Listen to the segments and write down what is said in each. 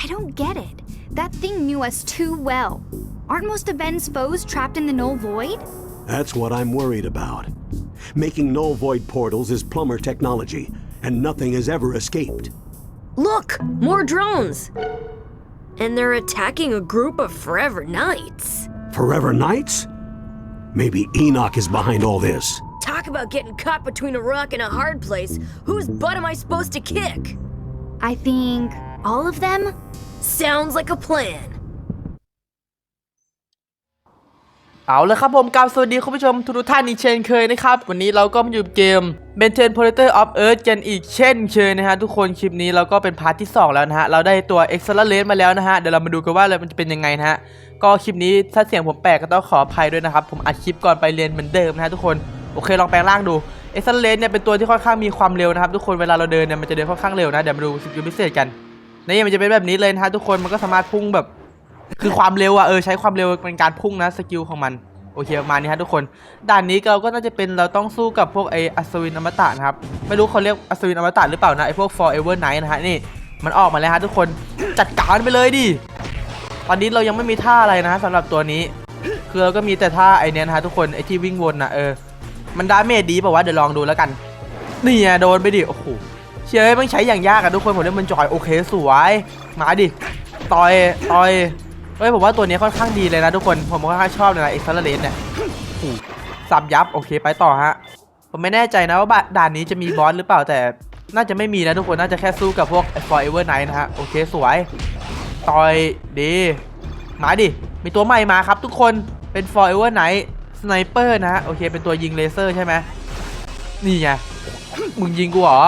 I don't get it. That thing knew us too well. Aren't most of Ben's foes trapped in the null void? That's what I'm worried about. Making null void portals is plumber technology, and nothing has ever escaped. Look! More drones! And they're attacking a group of Forever Knights. Forever Knights? Maybe Enoch is behind all this. Talk about getting caught between a rock and a hard place. Whose butt am I supposed to kick? I think all of them? Sounds like a plan. เอาละครับผมกราบสวัสดีคุณผู้ชมทุกท่านอีกเช่นเคยนะครับ วันนี้เราก็มาอยู่เกม b e n t e n Predator of Earth กันอีกเช่นเคยนะฮะทุกคนคลิปนี้เราก็เป็นพาร์ทที่ 2 แล้วนะฮะ เราได้ตัว e x c e l e r a t e มาแล้วนะฮะ เดี๋ยวเรามาดูกันว่าเลยมันจะเป็นยังไงนะฮะ ก็คลิปนี้ถ้าเสียงผมแปลกก็ต้องขออภัยด้วยนะครับ ผมอัดคลิปก่อนไปเรียนเหมือนเดิมนะฮะทุกคนโอเคลองแปลงร่างดู e x c e l e r a t e เนี่ยเป็นตัวที่ค่อนข้างมีความเร็วนะครับทุกคนเวลาเราเดินเนี่ยมันจะเดินค่อนข้างเร็วนะเดี๋ยวมาดูสกิลพิเศษกัน นี่มันจะเป็นแบบนี้เลยนะฮะทุกคนมันก็สามารถพุ่งแบบ คือความเร็วอะเออใช้ความเร็วเป็นการพุ่งนะสกิลของมันโอเคประมาณนี้ฮะทุกคน ด่านนี้เราก็น่าจะเป็นเราต้องสู้กับพวกไออัศวินอมตะนะครับ ไม่รู้เขาเรียกอัศวินอมตะหรือเปล่านะไอพวก forever night นะฮะนี่มันออกมาแล้วฮะทุกคนจัดการไปเลยดิตอนนี้เรายังไม่มีท่าอะไรนะฮะสำหรับตัวนี้ คือเราก็มีแต่ท่าไอเนี้ยนะฮะทุกคนไอที่วิ่งวนนะเออมันดาเมจดีป่าวะเดี๋ยวลองดูแล้วกันนี่ไงโดนไปดิโอ้โห เชื่อมันใช้อย่างยากอะทุกคนผมเล่นมันจอยโอเคสวยมาดิต่อยต่อยเฮ้ยผมว่าตัวนี้ค่อนข้างดีเลยนะทุกคนผมค่อนข้างชอบเลยนะเอ็กซ์เลนเนี่ยสับยับโอเคไปต่อฮะผมไม่แน่ใจนะว่าด่านนี้จะมีบอสหรือเปล่าแต่น่าจะไม่มีนะทุกคนน่าจะแค่สู้กับพวก Forever Night นะฮะโอเคสวยต่อยดีมาดิมีตัวใหม่มาครับทุกคนเป็น Forever Night สไนเปอร์นะฮะโอเคเป็นตัวยิงเลเซอร์ใช่ไหมนี่ไงมึงยิงกูเหรอ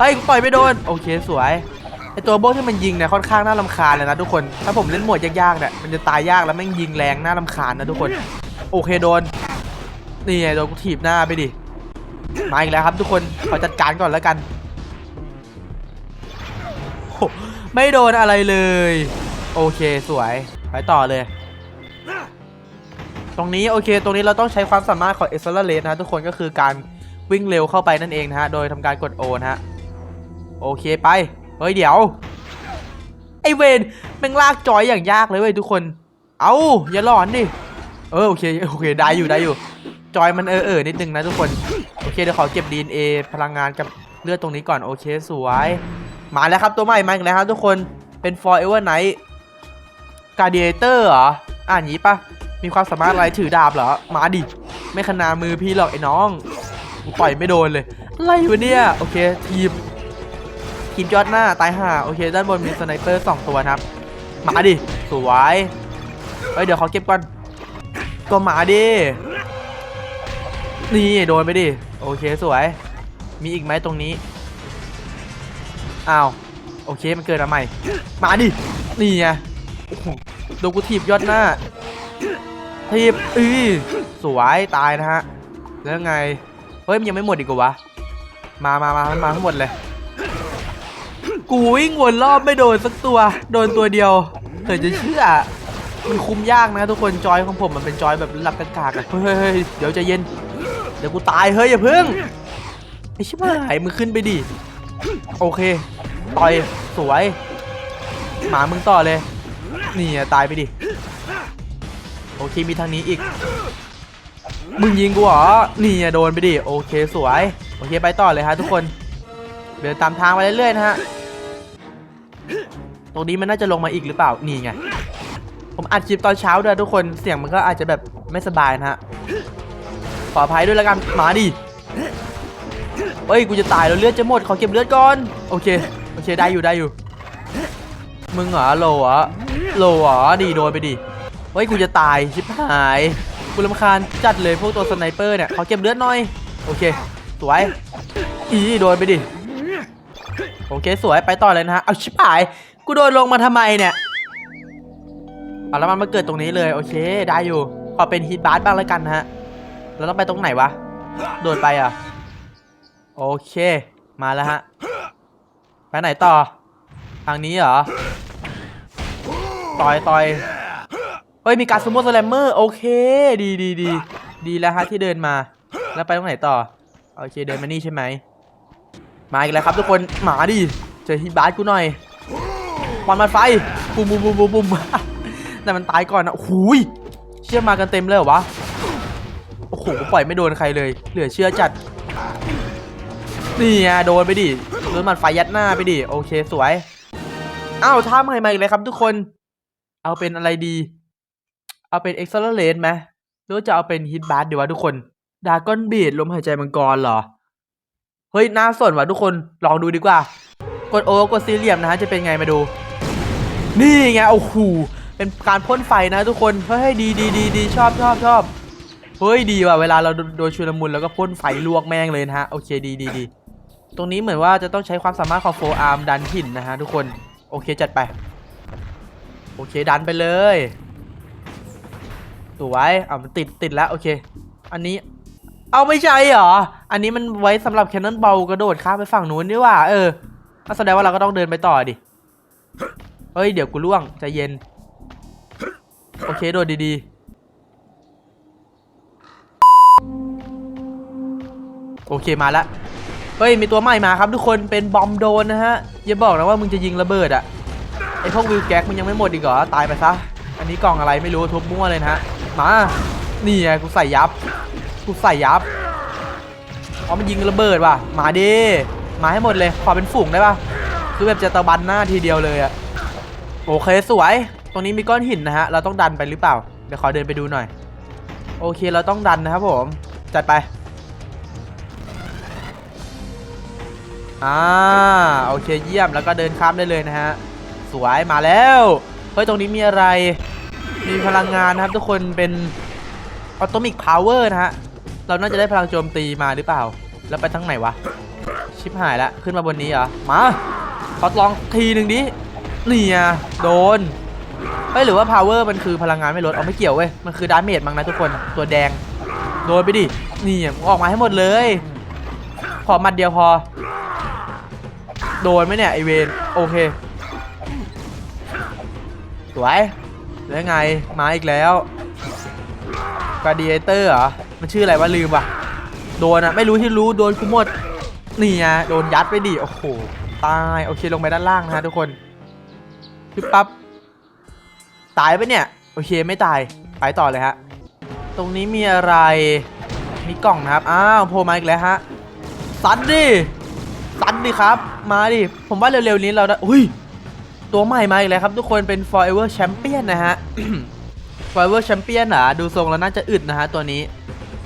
เฮ้ยกูต่อยไม่โดน โอเคสวยไอตัวโบที่มันยิงเนี่ยค่อนข้างน่ารำคาญเลยนะทุกคน ถ้าผมเล่นโหมดยากๆเนี่ยมันจะตายยากแล้วแม่งยิงแรงน่ารำคาญนะทุกคน โอเคโดน นี่ไงโดนกูถีบหน้าไปดิ มาอีกแล้วครับทุกคนขอจัดการก่อนแล้วกันโอ้ไม่โดนอะไรเลย โอเคสวย ไปต่อเลย ตรงนี้โอเค ตรงนี้เราต้องใช้ความสามารถของเอเซอร์เลสนะทุกคนก็คือการวิ่งเร็วเข้าไปนั่นเองนะฮะ โดยทำการกดโอนะฮะ โอเคไป เฮ้ยเดี๋ยว ไอเวนแม่งลากจอยอย่างยากเลยเว้ยทุกคน เอาอย่าหลอนดิ เออโอเคโอเคได้อยู่ได้อยู่ จอยมันเออเออนิดนึงนะทุกคน โอเคเดี๋ยวขอเก็บ DNA พลังงานกับเลือดตรงนี้ก่อนโอเคสวย มาแล้วครับตัวใหม่มาอีกแล้วครับทุกคนเป็น Forever Night Gladiator เหรอ อ่านงี้ปะมีความสามารถอะไรถือดาบเหรอ มาดิ ไม่ขนามือพี่หรอกไอ้น้องกูต่อยไม่โดนเลย อะไรวะเนี่ย โอเค ทีม ทีมยอดหน้าตายห่าโอเคด้านบนมีสไนเปอร์สองตัวนะครับมาดิสวยเฮ้ยเดี๋ยวเขอเก็บก่อนก็มาดินี่โดนไปดิโอเคสวย มีอีกไหมตรงนี้อ้าวโอเคมันเกิดมาใหม่มาดินี่ไงโดนกูถีบยอดหน้าถีบอือสวยตายนะฮะ แล้วไง เฮ้ยมันยังไม่หมดอีกเหรอวะ มามามามาทั้งหมดเลย กูวิ่งวนรอบไม่โดนสักตัว โดนตัวเดียวเธอจะเชื่อ มันคุมยากนะทุกคนจอยของผมมันเป็นจอยแบบระดับกากๆอะเฮ้ยเฮ้ยเฮ้ยเดี๋ยวจะเย็น เดี๋ยวกูตายเฮ้ยอย่าพึ่งไอ้ชิบหายมึงขึ้นไปดิ โอเค ต่อยสวย หมามึงต่อเลย นี่อะตายไปดิ โอเคมีทางนี้อีก มึงยิงกูเหรอ นี่อะโดนไปดิ โอเคสวย โอเคไปต่อเลยฮะทุกคน เดินตามทางไปเรื่อยๆนะฮะ ตรงนี้มันน่าจะลงมาอีกหรือเปล่า นี่ไง ผมอัดคลิปตอนเช้าด้วยทุกคน เสียงมันก็อาจจะแบบไม่สบายนะฮะ ขออภัยด้วยแล้วกัน มาดิ เฮ้ย กูจะตายแล้วเลือดจะหมด ขอเก็บเลือดก่อน โอเค โอเค ได้อยู่ได้อยู่ มึงเหรอโลเหรอโลเหรอดีโดนไปดิ เฮ้ย กูจะตาย ชิบหาย กูรำคาญจัดเลยพวกตัวสไนเปอร์เนี่ย ขอเก็บเลือดหน่อย โอเค สวย อีโดนไปดิ โอเค สวย ไปต่อเลยนะฮะ เอาชิบหาย กูโดนลงมาทำไมเนี่ยเอาแล้วมันมาเกิดตรงนี้เลย โอเค ได้อยู่ ขอเป็นฮีทบาร์บ้างแล้วกันนะฮะ แล้วต้องไปตรงไหนวะ โดดไปอะ โอเค มาแล้วฮะ ไปไหนต่อ ทางนี้เหรอ ต่อยต่อยเฮ้ย มีการซูโม่สแลมเมอร์ โอเค ดีดีดี ดีแล้วฮะที่เดินมา แล้วไปตรงไหนต่อ โอเค เดินมานี่ใช่ไหม มาอีกแล้วครับทุกคน หมาดิ เจอฮีทบาร์กูหน่อย ควันมันไฟบุมบุมบุมบุมบุมแต่มันตายก่อนนะหูยเชื่อมากันเต็มเลยเหรอวะโอ้โหปล่อยไม่โดนใครเลย เหลือเชื่อจัดนี่ไงโดนไปดิโดนมันไฟยัดหน้าไปดิโอเคสวยอ้าวท่าใหม่มาอีกเลยครับทุกคน เอาเป็นอะไรดี เอาเป็น a c c e l e r a t e ไหมหรือว่าจะเอาเป็น Hit b a r ดีวะทุกคนดาก้อนบีดลมหายใจมังกรเหรอ เฮ้ยน่าสนว่ะทุกคนลองดูดีกว่า กดโอกดซีเรียมนะฮะจะเป็นไงมาดู นี่ไงโอ้โหเป็นการพ่นไฟนะทุกคนเฮ้ยดีดีดีดีชอบชอบชอบเฮ้ยดีว่ะเวลาเราโดนชุลมุนแล้วก็พ่นไฟลวกแม่งเลยนะฮะโอเคดีดีดีตรงนี้เหมือนว่าจะต้องใช้ความสามารถของโฟอาร์มดันหินนะฮะทุกคนโอเคจัดไป โอเคดันไปเลยสวยอะมันติดติดแล้วโอเค อันนี้เอาไม่ใช่เหรอ อันนี้มันไว้สำหรับแคนนอนเบากระโดดข้ามไปฝั่งนู้นนี่หว่า เออแสดงว่าเราก็ต้องเดินไปต่อดิ เฮ้ย เดี๋ยวกูล่วงใจเย็น โอเค โดดดีๆ โอเคมาล้วเฮ้ย มีตัวใหม่มาครับทุกคนเป็นบอมโดนนะฮะ อย่าบอกนะว่ามึงจะยิงระเบิดอะไอพวกวิวแก๊กมันยังไม่หมดอีกเหรอ ตายไปซะ อันนี้กล่องอะไรไม่รู้ทุบมั่วเลยนะฮะ มา นี่ไงกูใส่ยับ กูใส่ยับอ๋อมันยิงระเบิดว่ะ มาดิมาให้หมดเลย ขอเป็นฝูงได้ป่ะ คือแบบจะตะบันหน้าทีเดียวเลยอะ โอเคสวย ตรงนี้มีก้อนหินนะฮะ เราต้องดันไปหรือเปล่า เดี๋ยวขอเดินไปดูหน่อย โอเคเราต้องดันนะครับผม จัดไป อ่า โอเคเยี่ยม แล้วก็เดินข้ามได้เลยนะฮะ สวยมาแล้ว เฮ้ย ตรงนี้มีอะไร มีพลังงานนะครับทุกคนเป็นออโตมิกพาวเวอร์นะฮะ เราน่าจะได้พลังโจมตีมาหรือเปล่า แล้วไปทางไหนวะ ชิบหายละ ขึ้นมาบนนี้เหรอ มาขอลองทีหนึ่งดิ นี่ไงโดนเฮ้ยหรือว่า power มันคือพลังงานไม่ลดเอาไม่เกี่ยวเว้ย มันคือดาเมจมั้งนะทุกคนตัวแดง โดนไปดิ นี่อออกมาให้หมดเลย ขอมัดเดียวพอ โดนไหมเนี่ยไอเวนโอเค สวยแล้วไง มาอีกแล้วก a า i เ t เตอร์เหรอ มันชื่ออะไรวะลืมว่ะ โดนอะไม่รู้ที่รู้โดนกูหมด นี่ไงโดนยัดไปดิ โอ้โห ตาย โอเคลงไปด้านล่างนะฮะทุกคน ปึ๊บปั๊บตายไปะเนี่ย โอเคไม่ตาย ไปต่อเลยฮะ ตรงนี้มีอะไร มีกล่องนะครับ อ้าวโผล่มาอีกแล้วฮะซัดดิซัดดิครับ มาดิ ผมว่าเร็วๆนี้เราได้อุ้ย ตัวใหม่มาอีกแล้วครับ ทุกคนเป็น forever champion นะฮะ forever champion อะดูทรงแล้วน่าจะอึดนะฮะตัวนี้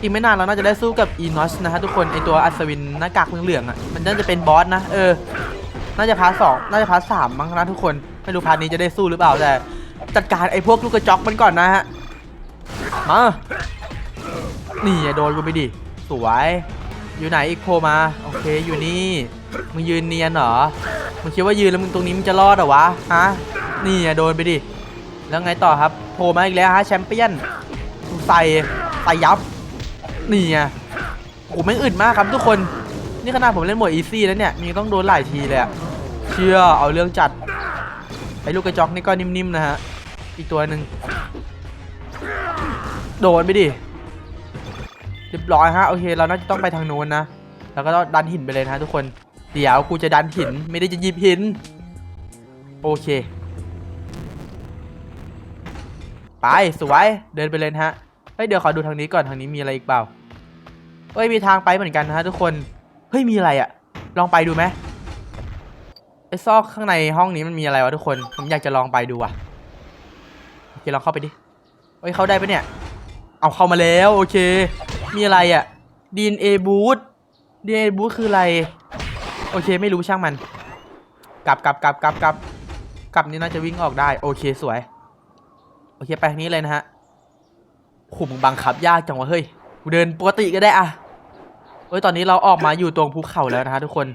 อีกไม่นานเราน่าจะได้สู้กับ e n o s นะฮะทุกคน ไอตัวอัศวินหน้ากากเหลืองๆอะ มันน่าจะเป็นบอสนะ เออ น่าจะพาร์ทสองน่าจะพาร์ทสามมั้งนะทุกคน ไม่รู้พาร์ทนี้จะได้สู้หรือเปล่าแต่ จัดการไอ้พวกลูกกระจอกมันก่อนนะฮะ มา นี่โดนกูไปดิ สวย อยู่ไหนอีกโผลมา โอเคอยู่นี่ มึงยืนเนียนเหรอ มึงคิดว่ายืนแล้วมึงตรงนี้มึงจะรอดเหรอวะ ฮะ นี่โดนไปดิ แล้วไงต่อครับ โผล่มาอีกแล้วฮะแชมเปี้ยนใส่ใส่ยับ นี่ไงโอ้โหแม่งอึดมากครับทุกคน นี่ขนาดผมเล่นโหมดอีซี่แล้วเนี่ยมีต้องโดนหลายทีเลยอะเชื่อเอาเรื่องจัด ไอ้ลูกกระจอกนี่ก็นิ่มๆนะฮะ อีกตัวหนึ่งโดนไปดิ เรียบร้อยฮะ โอเค เราน่าจะต้องไปทางโน้นนะ แล้วก็ต้องดันหินไปเลยนะทุกคน เดี๋ยวกูจะดันหิน ไม่ได้จะหยิบหิน โอเค ไป สวย เดินไปเลยฮะ เฮ้ย เดี๋ยวขอดูทางนี้ก่อน ทางนี้มีอะไรอีกเปล่าเฮ้ย มีทางไปเหมือนกันนะฮะทุกคน เฮ้ยมีอะไรอะลองไปดูไหมไอซอกข้างในห้องนี้มันมีอะไรวะทุกคนผมอยากจะลองไปดูว่ะโอเคลองเข้าไปดิเฮ้ยเข้าได้ปะเนี่ย เอาเข้ามาแล้วโอเค มีอะไรอะ DNA boot DNA boot คืออะไร โอเคไม่รู้ช่างมัน กลับกลับกลับกลับกลับกลับนี่น่าจะวิ่งออกได้ โอเคสวย โอเคไปทางนี้เลยนะฮะโหมึงบังคับยากจังวะเฮ้ยเดินปกติก็ได้อะ เฮ้ยตอนนี้เราออกมาอยู่ตรงภูเขาแล้วนะฮะทุกคน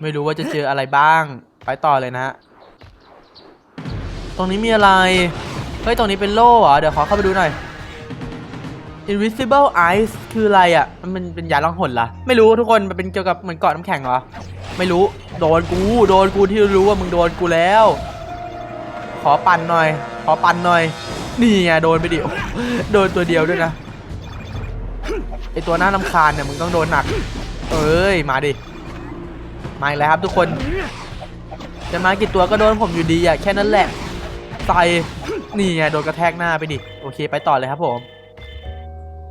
ไม่รู้ว่าจะเจออะไรบ้าง ไปต่อเลยนะฮะ ตรงนี้มีอะไร เฮ้ยตรงนี้เป็นโล่เหรอ เดี๋ยวขอเข้าไปดูหน่อย Invisible Ice คืออะไรอะ มันเป็นเป็นยาล่องหนเหรอ ไม่รู้ทุกคน มันเป็นเกี่ยวกับเหมือนเกาะน้ำแข็งเหรอ ไม่รู้ โดนกู โดนกูที่รู้ว่ามึงโดนกูแล้ว ขอปั่นหน่อย ขอปั่นหน่อย นี่ไงโดนไปดิโอ้โดนตัวเดียวด้วยนะ อตัวหน้าลำคาญเนี่ยมึงต้องโดนหนัก เอ้ยมาดิ มาอีกแล้วครับทุกคน จะมากี่ตัวก็โดนผมอยู่ดีอะแค่นั้นแหละใส่นี่ไงโดนกระแทกหน้าไปดิ โอเคไปต่อเลยครับผม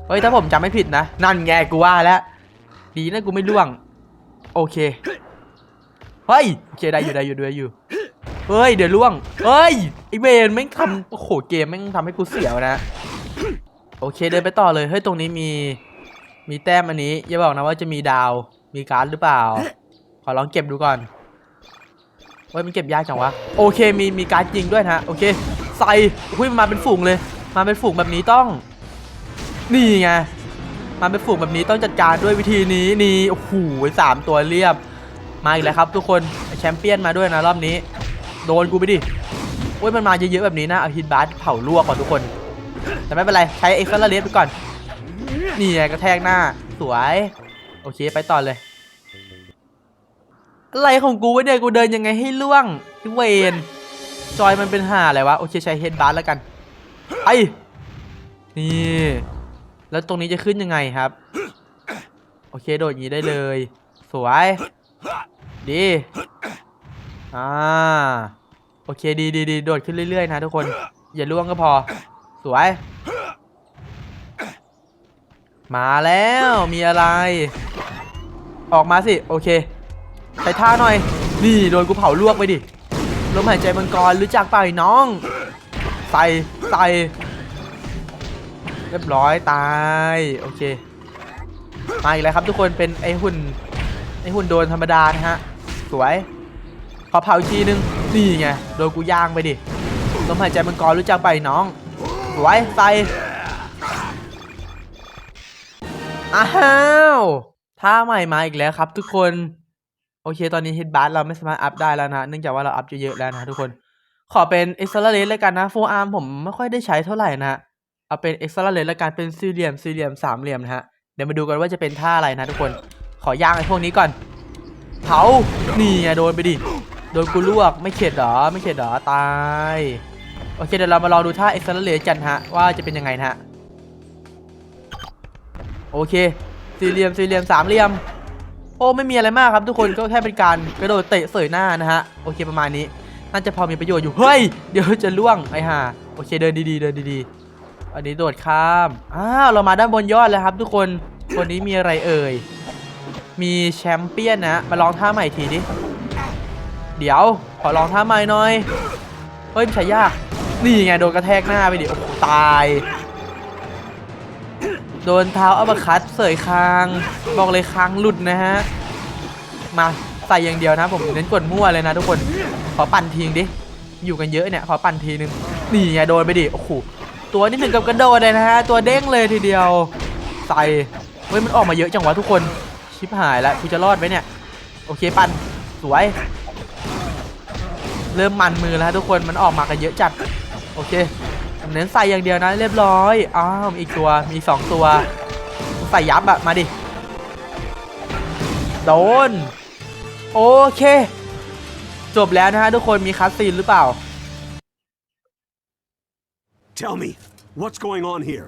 เฮ้ยถ้าผมจำไม่ผิดนะ นั่นไงกูว่าแล้ว ดีนะกูไม่ล่วง โอเค เฮ้ยโอเคได้อยู่ได้อยู่ได้อยู่ เฮ้ยเดี๋ยวล่วง เฮ้ยไอเวนแม่งทำโอ้โหเกมแม่งทำให้กูเสียวนะ โอเคเดินไปต่อเลย เฮ้ยตรงนี้มี มีแต้มอันนี้ อย่าบอกนะว่าจะมีดาว มีการ์ดหรือเปล่า ขอลองเก็บดูก่อนเฮ้ยมันเก็บยากจังวะ โอเค มีมีการ์ดจริงด้วยนะ โอเค ใส่หุ้ยมันมาเป็นฝูงเลย มาเป็นฝูงแบบนี้ต้อง นี่ไง มาเป็นฝูงแบบนี้ต้องจัดการด้วยวิธีนี้นี่ โอ้โหสามตัวเรียบ มาอีกแล้วครับ ทุกคน แชมเปี้ยนมาด้วยนะรอบนี้ โดนกูไปดิโอ้ยมันมาเยอะๆแบบนี้นะเอาฮิตบาสเผาลวกก่อนทุกคน แต่ไม่เป็นไร ใช้เอ็กซ์เลสไปก่อน นี่ไงกระแทกหน้า สวย โอเคไปต่อเลย อะไรของกูวะเนี่ยกูเดินยังไงให้ล่วงที่เวนจอยมันเป็นห่าอะไรวะ โอเคใช้เฮดบาร์แล้วกันไอนี่ แล้วตรงนี้จะขึ้นยังไงครับ โอเคโดดอย่างนี้ได้เลย สวย ดี อ่า โอเคดีดีดีโดดขึ้นเรื่อยๆนะทุกคน อย่าล่วงก็พอ สวย มาแล้วมีอะไร ออกมาสิ โอเคใช้ท่าหน่อย นี่โดนกูเผาลวกไปดิลมหายใจมังกรรู้จักเปล่าไอ้น้อง ใส่ใส่เรียบร้อยตาย โอเค มาอีกแล้วครับทุกคนเป็นไอหุ่นไอหุ่นโดนธรรมดานะฮะ สวย ขอเผาอีกทีนึง นี่ไง โดนกูย่างไปดิลมหายใจมังกรรู้จักเปน้อง สวย ใส่ อ้าวท่าใหม่มาอีกแล้วครับ ทุกคน โอเค ตอนนี้ฮิตบาร์เราไม่สามารถอัพได้แล้วนะ เนื่องจากว่าเราอัพเยอะๆแล้วนะทุกคน ขอเป็นเอ็กซ์ลเลแล้วกันนะโฟอาร์มผมไม่ค่อยได้ใช้เท่าไหร่นะ เอาเป็นเอ็กซ์ลเลแล้วกันเป็นสี่เหลี่ยมสี่เหลี่ยมสามเหลี่ยมนะฮะ เดี๋ยวมาดูกันว่าจะเป็นท่าอะไรนะทุกคน ขอย่างไอ้พวกนี้ก่อน เผา นี่ไงโดนไปดิ โดนกูลวก ไม่เข็ดเหรอ ไม่เข็ดเหรอ ตาย โอเค เดี๋ยวเรามาลองดูท่าเอ็กซ์ลเลกันฮะ ว่าจะเป็นยังไงนะฮะ โอเค สี่เหลี่ยมสี่เหลี่ยมสามเหลี่ยม โอ้ไม่มีอะไรมากครับทุกคนก็แค่เป็นการกระโดดเตะเสยหน้านะฮะโอเคประมาณนี้น่าจะพอมีประโยชน์อยู่เฮ้ยเดี๋ยวจะล่วงไอ้ห่าโอเคเดินดีๆเดินดีๆ อันนี้โดดข้ามอ้าวเรามาด้านบนยอดแล้วครับ ทุกคนวันนี้มีอะไรเอ่ยมีแชมเปี้ยนนะมาลองท่าใหม่ทีดิเดี๋ยวขอลองท่าใหม่หน่อยเฮ้ยไม่ใช่ยากนี่ไงโดนกระแทกหน้าไปดิโอ้โหตาย โดนเท้าอัปคัตเสยคาง บอกเลยคางหลุดนะฮะ มาใส่อย่างเดียวนะ ผมเน้นกดมั่วเลยนะทุกคน ขอปั่นทีงดิ อยู่กันเยอะเนี่ย ขอปั่นทีนึง นี่ไงโดนไปดิ โอ้โห ตัวนี้ถึงกับกระโดดเลยนะฮะ ตัวเด้งเลยทีเดียว ใส่ เฮ้ยมันออกมาเยอะจังวะทุกคน ชิบหายล้วกูจะรอดไหมเนี่ย โอเคปั่น สวย เริ่มมันมือแล้วทุกคน มันออกมากันเยอะจัด โอเค เน้นใส่อย่างเดียวนะเรียบร้อย อ้าวมีอีกตัวมีสองตัว ใส่ยับอะมาดิ โดน โอเค จบแล้วนะฮะทุกคนมีคัสซีนหรือเปล่า Tell me, what's going on here?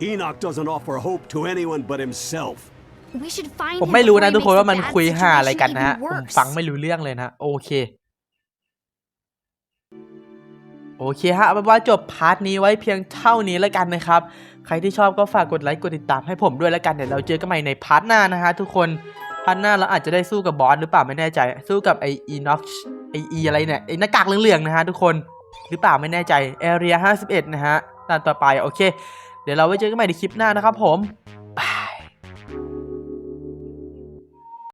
Enoch doesn't offer hope to anyone but himself. We should find ผม him ไม่รู้ before นะ he ทุกคน makes ว่า the มัน bad คุยห่าอะไรกัน situation นะฮะ even ผม worse. ฟังไม่รู้เรื่องเลยนะโอเคโอเคฮะเอาเป็นว่าจบพาร์ทนี้ไว้เพียงเท่านี้แล้วกันนะครับ ใครที่ชอบก็ฝากกดไลค์กดติดตามให้ผมด้วยแล้วกันเดี๋ยวเราเจอกันใหม่ในพาร์ทหน้านะฮะทุกคนพาร์ทหน้าเราอาจจะได้สู้กับบอสหรือเปล่าไม่แน่ใจ สู้กับไออีน็อกไออีอะไรเนี่ยไอหน้ากากเหลืองๆนะฮะทุกคนหรือเปล่าไม่แน่ใจ Area 51 นะฮะด่านต่อไปโอเค เดี๋ยวเราไว้เจอกันใหม่ในคลิปหน้านะครับผม